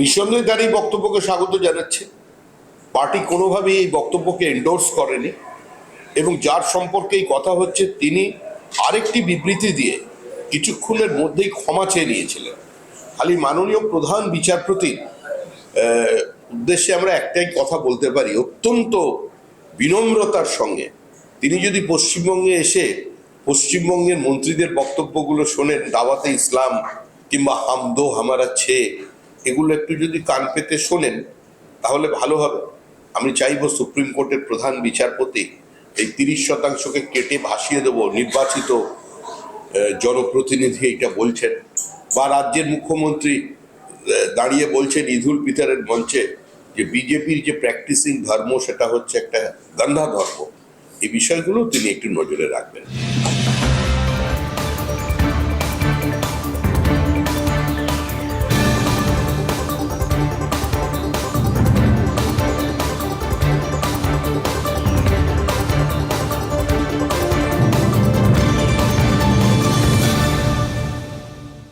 নিঃসন্দেহে তার এই বক্তব্যকে স্বাগত জানাচ্ছে। পার্টি কোনোভাবেই এই বক্তব্যকে এন্ডোর্স করেনি এবং যার সম্পর্কে এই কথা হচ্ছে, তিনি আরেকটি বিবৃতি দিয়ে কিছুক্ষণের মধ্যেই ক্ষমা চেয়ে নিয়েছিলেন। খালি মাননীয় প্রধান বিচারপতির উদ্দেশ্যে আমরা একটাই কথা বলতে পারি, অত্যন্ত বিনম্রতার সঙ্গে। তিনি যদি পশ্চিমবঙ্গে এসে পশ্চিমবঙ্গের মন্ত্রীদের বক্তব্যগুলো শোনেন, দাওয়াতে ইসলাম কিংবা হামদো হামারা ছে এগুলো একটু যদি কান পেতে শোনেন, তাহলে ভালো হবে। আমি চাইব সুপ্রিম কোর্টের প্রধান বিচারপতি এই তিরিশ শতাংশকে কেটে ভাসিয়ে দেবো নির্বাচিত জনপ্রতিনিধি এটা বলছেন। বা রাজ্যের মুখ্যমন্ত্রী দাঁড়িয়ে বলছেন ঈদুল পিতারের মঞ্চে যে বিজেপির যে প্র্যাকটিসিং ধর্ম, সেটা হচ্ছে একটা গন্ধা ধর্ম। এই বিষয়গুলো তিনি একটু নজরে রাখবেন।